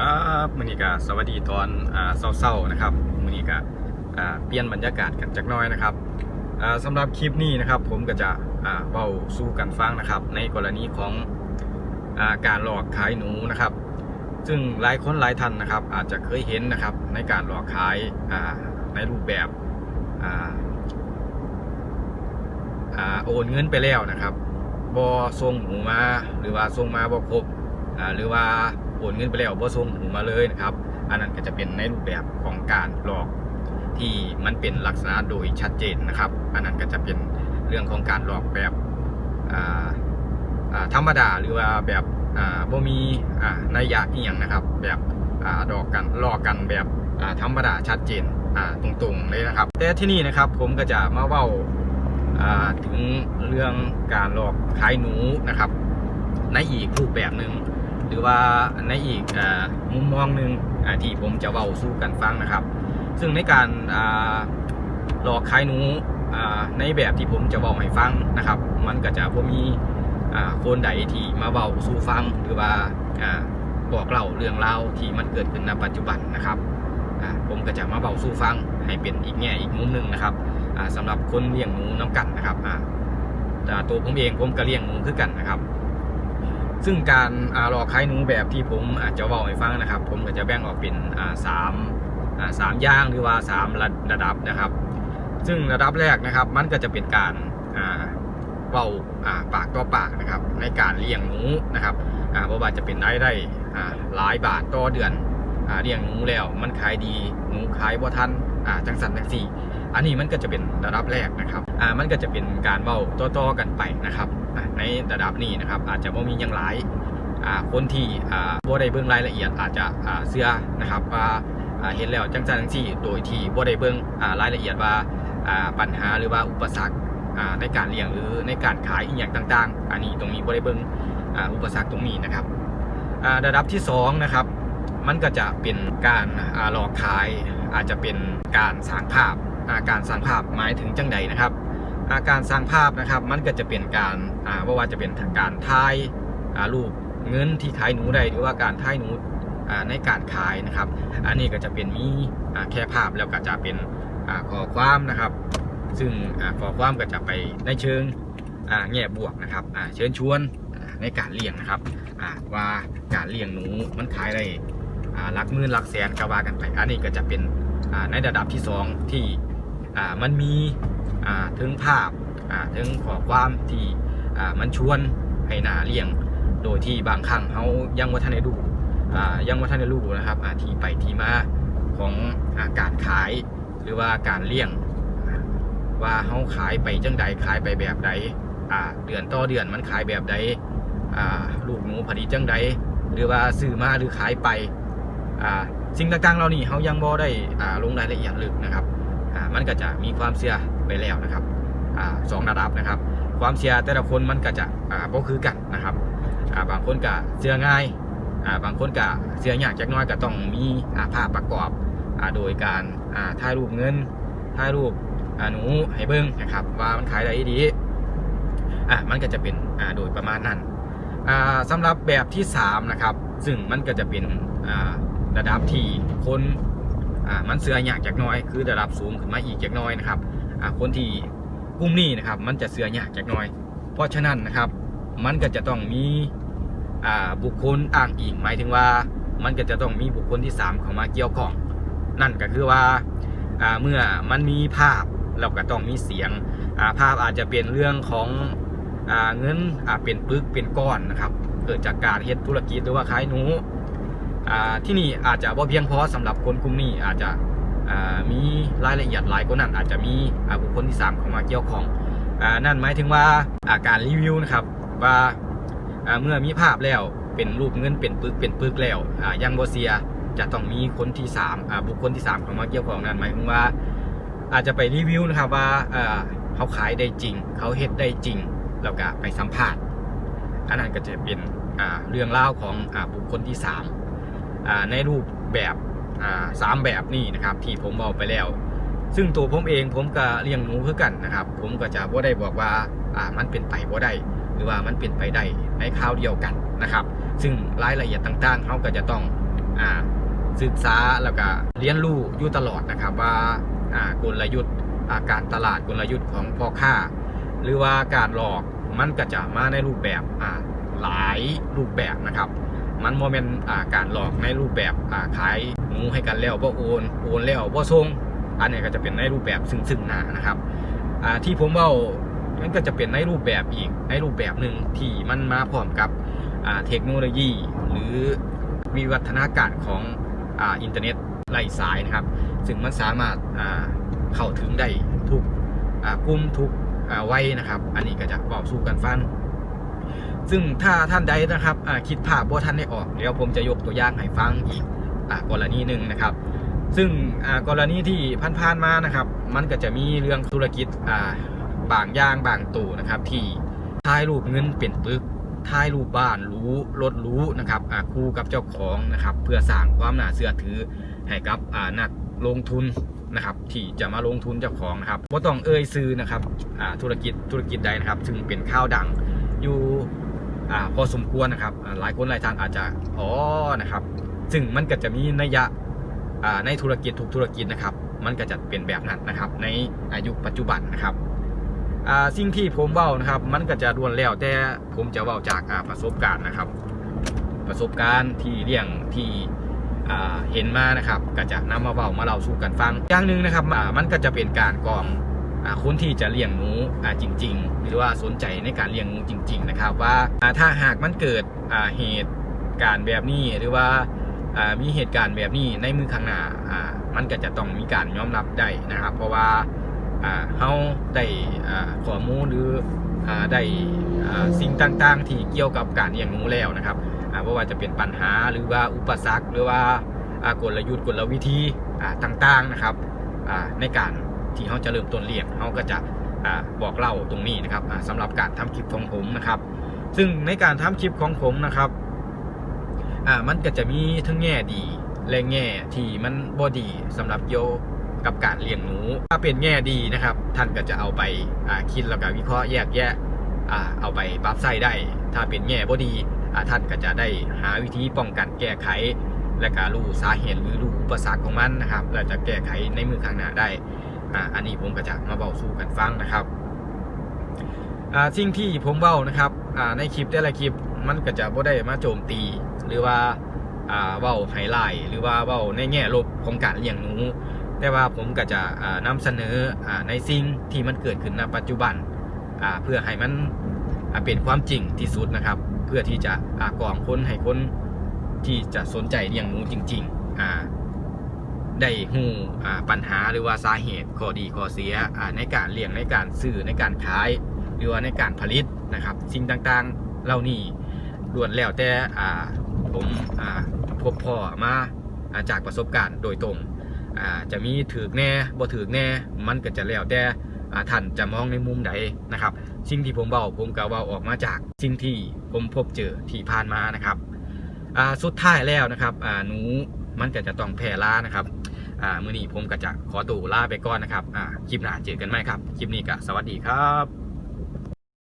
ครับมือนี้ก็สวัสดีตอนอ่าเศร้าๆนะครับมือนี้ก็อ่าเปลี่ยนบรรยากาศกันจักน้อยนะครับอ่าสำหรับคลิปนี้นะครับ ผมก็จะอ่าเบาสู้กันฟังนะครับ ในกรณีของอาการหลอกขายหนูนะครับ ซึ่งหลายคนหลายท่านนะครับ อาจจะเคยเห็นนะครับ ในการหลอกขายอ่าในรูปแบบอ่าอ่าโอนเงินไปแล้วนะครับบอส่งหมูมาหรือว่าส่งมาบอครบหรือว่า โอนเงินไปแล้วบ่ส่งหูมาเลยนะครับ อันนั้นก็จะเป็นในรูปแบบของการหลอกที่มันเป็นลักษณะโดยชัดเจนนะครับ อันนั้นก็จะเป็นเรื่องของการหลอกแบบธรรมดาหรือว่าแบบบ่มีนัยยะอีหยังนะครับ แบบดอกกันหลอกกันแบบธรรมดาชัดเจนตรงๆเลยนะครับ แต่ที่นี่นะครับผมก็จะมาเว้าอ่าถึงเรื่องการหลอกขายหนูนะครับ ในอีกรูปแบบหนึ่ง หรือว่าในอีกอมุมมองหนึ่งที่ผมจะเว้าสู้กันฟังนะครับ ซึ่งในการอ่าหลอกขายหนูในแบบที่ผมจะเว้าให้ฟังนะครับ มันก็จะบ่มีอคนใดที่มาเว้าสู้ฟังหรือว่าอบอกเล่าเรื่องราวที่มันเกิดขึ้นในปัจจุบันนะครับผมก็จะมาเว้าสู้ฟังให้เป็นอีกแง่อีกมุมหนึ่งนะครับอ่าสำหรับคนเลี้ยงหนูน้ำกันนะครับแต่ตัวผมเองผมก็เลี้ยงหนูคือกันนะครับ ซึ่งการอาหลอกขายหนูแบบที่ผมอาจจะเว่าให้ฟังนะครับ ผมก็จะแบ่งออกเป็นสามสามย่างหรือว่าสามระระดับนะครับ ซึ่งระดับแรกนะครับ มันก็จะเป็นการเว้าอ่าปากต่อปากนะครับ ในการเลี้ยงหนูนะครับอ่าเพราะว่าจะเป็นรายได้หลายบาทต่อเดือนอเลี้ยงหนูแล้ว มันขายดีหนูขายบ่ทันอ่าจังสันจังสี่ อันนี้มันก็จะเป็นระดับแรกนะครับอ่ามันก็จะเป็นการเว้าต่อๆกันไปนะครับในระดับนี้นะครับอาจจะบ่มีอย่างหลายอ่าคนที่อ่าบ่ได้เบิ่งรายละเอียดอาจจะอ่าเชื่อนะครับว่าอ่าเห็นแล้วจังจังซี่โดยที่บ่ได้เบิ่งอ่ารายละเอียดว่าอ่าปัญหาหรือว่าอุปสรรคอ่าในการเลี้ยงหรือในการขายอีกอย่างต่าง ๆ อันนี้ตรงนี้บ่ได้เบิ่งอ่าอุปสรรคตรงนี้นะครับอ่าระดับที่สองนะครับมันก็จะเป็นการอ่าหลอกขายอาจจะเป็นการสร้างภาพ อาการสร้างภาพหมายถึงจังใดนะครับ อาการสร้างภาพนะครับ มันก็จะเป็นการว่าว่าจะเป็นการถ่ายรูปเงินที่ขายหนูได้หรือว่าการถ่ายหนูในการขายนะครับ อันนี้ก็จะเป็นมีแค่ภาพแล้วก็จะเป็นอข้อความนะครับ ซึ่งอข้อความก็จะไปในเชิงแง่บวกนะครับเชิญชวนในการเลี้ยงนะครับว่าการเลี้ยงหนูมันขายได้ลักหมื่นลักแสนกว่ากันไป อันนี้ก็จะเป็นในระดับที่สองที่ อ่ามันมีอ่าถึงภาพอ่าถึงข้อความที่อ่ามันชวนให้หนาเลี่ยง โดยที่บางครั้งเขายังว่าท่านได้รู้อ่ายังว่าท่านได้รู้นะครับอ่าที่ไปที่มาของอาการขายหรือว่าการเลี่ยง ว่าเขาขายไปจังใดขายไปแบบใดเดือนต่อเดือนมันขายแบบใดลูกหนูผลิตจังใดหรือว่าซื้อมาหรือขายไปสิ่งต่างๆเหล่านี้เขายังบ่ได้ลงรายละเอียดลึกนะครับ อ่ามันก็จะมีความเชื่อไปแล้วนะครับอ่าสองระดับนะครับ ความเชื่อแต่ละคนมันก็จะอ่าบ่คือกันนะครับอ่าบางคนก็เชื่อง่ายอ่าบางคนก็เชื่อยากจักน้อยก็ต้องมีอ่าภาพประกอบอ่าโดยการอ่าถ่ายรูปเงินถ่ายรูปอ่าหนูให้เบิ่งนะครับ ว่ามันขายได้ดีอ่ามันก็จะเป็นอ่าโดยประมาณนั้นอ่าสำหรับแบบที่3นะครับซึ่งมันก็จะเป็นอ่าระดับที่คน อ่ามันเสือหยากจากน้อย คือระดับสูงขึ้นมาอีกจากน้อยนะครับอ่าคนที่กลุ่มนี้นะครับ มันจะเสือหยากจากน้อย เพราะฉะนั้นนะครับ มันก็จะต้องมีอ่าบุคคลอ้างอิงหมายถึงว่า มันก็จะต้องมีบุคคลที่ 3 เข้ามาเกี่ยวข้อง นั่นก็คือว่าอ่าเมื่อมันมีภาพเราก็ต้องมีเสียงอ่าภาพอาจจะเป็นเรื่องของอ่าเงินอ่าเป็นปึกเป็นก้อนนะครับ เกิดจากการเฮ็ดธุรกิจหรือว่าขายหนู ที่นี่อาจจะบ่เพียงพอสำหรับคนกลุ่มนี้อาจจะมีรายละเอียดหลายกว่านั้นอาจจะมีบุคคลที่ 3 เข้ามาเกี่ยวข้องอนั่นหมายถึงว่าอาการรีวิวนะครับว่าเมื่อมีภาพแล้วเป็นรูปเงินเป็นปึกเป็นปึกแล้วยังบ่เสียจะต้องมีคนที่3บุคคลที่3เข้ามาเกี่ยวข้องนั่นหมายถึงว่า อาจจะไปรีวิวนะครับว่าเขาขายได้จริง เขาเฮ็ดได้จริงแล้วก็ไปสัมภาษณ์อันนั้นก็จะเป็นเรื่องเล่าของอบุคคลที่3อ่า ในรูปแบบสามแบบนี้นะครับ ที่ผมบอกไปแล้ว ซึ่งตัวผมเองผมก็เลี้ยงหนูคือกันนะครับ ผมก็จะบ่ได้บอกว่ามันเป็นไปบ่ได้หรือว่ามันเป็นไปได้ในคราวเดียวกันนะครับ ซึ่งรายละเอียดต่างๆเขาก็จะต้องอศึกษาแล้วก็เรียนรู้อยู่ตลอดนะครับว่ากลยุทธ์าการตลาดกลยุทธ์ของพ่อค้า หรือว่าการหลอกมันก็จะมาในรูปแบบหลายรูปแบบนะครับ มันโมเมนอ่าการหลอกในรูปแบบขายหมูให้กันแล้วบ่โอนโอนแล้วบ่ส่งอันนี้ก็จะเป็นในรูปแบบซึ่งซึ่งหน้านะครับที่ผมว่ามันก็จะเป็นในรูปแบบอีกในรูปแบบหนึ่งที่มันมาพร้อมกับเทคโนโลยี หรือวิวัฒนาการของอินเทอร์เน็ตไร้สายนะครับ ซึ่งมันสามารถเข้าถึงได้ทุกกลุ่มทุกวัยนะครับ อันนี้ก็จะบอกสู้กันฟัง ซึ่งถ้าท่านใดนะครับคิดภาพว่าท่านได้ออก เดี๋ยวผมจะยกตัวอย่างให้ฟังอีกอกรณีหนึ่งนะครับ ซึ่งกรณีที่ผ่านๆมานะครับ มันก็จะมีเรื่องธุรกิจบางย่างบางตู่นะครับ ที่ถ่ายรูปเงินเป็นปึกถ่ายรูปบ้านรู้รถรู้นะครับคู่กับเจ้าของนะครับ เพื่อสร้างความน่าเชื่อถือให้กับนักลงทุนนะครับ ที่จะมาลงทุนเจ้าของนะครับว่าต้องเอ่ยซื้อนะครับธุรกิจธุรกิจใดนะครับ ซึ่งเป็นข้าวดัง อยู่อ่าพอสมควรนะครับ หลายคนหลายท่านอาจจะอ๋อนะครับ ซึ่งมันก็จะมีนัยยะอ่าในธุรกิจทุกธุรกิจนะครับ มันก็จะเป็นแบบนั้นนะครับ ในอายุปัจจุบันนะครับอ่าสิ่งที่ผมเว้านะครับ มันก็จะรวนแล้วแต่ผมจะเว้าจากอ่าประสบการณ์นะครับ ประสบการณ์ที่เลี้ยงที่เห็นมานะครับ ก็จะนำมาเว้ามาเล่าสู่กันฟังอย่างหนึ่งนะครับมันก็จะเป็นการกอง คนที่จะเลี้ยงหมูจริง ๆ หรือว่าสนใจในการเลี้ยงหมูจริง ๆ นะครับ ว่าถ้าหากมันเกิดเหตุการณ์แบบนี้หรือว่ามีเหตุการณ์แบบนี้ในมือข้างหน้ามันก็จะต้องมีการยอมรับได้นะครับ เพราะว่าเฮาได้ข้อมูลหรืออได้สิ่งต่างๆ ที่เกี่ยวกับการเลี้ยงหมูแล้วนะครับอ่าเพราะว่าจะเป็นปัญหาหรือว่าอุปสรรคหรือว่ากลยุทธ์กลวิธีต่างๆนะครับในการ ที่เขาจะเริ่มต้นเลี้ยงเขาก็จะอบอกเล่าตรงนี้นะครับอ่าสำหรับการทำคลิปของผมนะครับ ซึ่งในการทำคลิปของผมนะครับมันก็จะมีทั้งแง่ดีและแง่ที่มันบอดีสำหรับเกี่ยกับการเลี้ยงหนู ถ้าเป็นแง่ดีนะครับ ท่านก็จะเอาไปาคิดแล้วก็วิเคราะห์แยกแยะเอาไปปรับใส่ได้ ถ้าเป็นแง่บอดีอท่านก็จะได้หาวิธีป้องกันแก้ไข และก็รู้สาเหตุหรือรู้อุปสรรคของมันนะครับ และจะแก้ไขในมือข้างหน้าได้ อ่าอันนี้ผมก็จะมาเบาสู่กันฟังนะครับอ่าสิ่งที่ผมเบานะครับอ่าในคลิปแต่ละคลิปมันก็จะบ่ได้มาโจมตี หรือว่าอ่าเว้าไฮไลท์หรือว่าเว้าในแง่ลบของการเลี้ยงหนูแต่ว่าผมก็จะอ่านำเสนออ่าในสิ่งที่มันเกิดขึ้นในปัจจุบันอ่าเพื่อให้มันอ่าเป็นความจริงที่สุดนะครับ เพื่อที่จะอ่ากล่องคนให้คนที่จะสนใจเลี้ยงหนูจริงๆอ่า ได้หูปัญหาหรือว่าสาเหตุข้อดีข้อเสียในการเลี้ยงในการซื้อในการขาย หรือว่าในการผลิตนะครับ สิ่งต่างๆเหล่านี้ล้วนแล้วแต่ผมพบพ่อมาจากประสบการณ์โดยตรงจะมีถือแน่บ่ถือแน่มันก็จะแล้วแต่ท่านจะมองในมุมใดนะครับ สิ่งที่ผมเบาผมก็เบาออกมาจากสิ่งที่ผมพบเจอที่ผ่านมานะครับสุดท้ายแล้วนะครับหนู มันก็จะต้องแพร่ล่านะครับอ่ามื้อนี้ผมก็จะขอตัวลาไปก่อนนะครับอ่าคลิปหน้าเจอกันไหมครับ คลิปนี้ก็สวัสดีครับ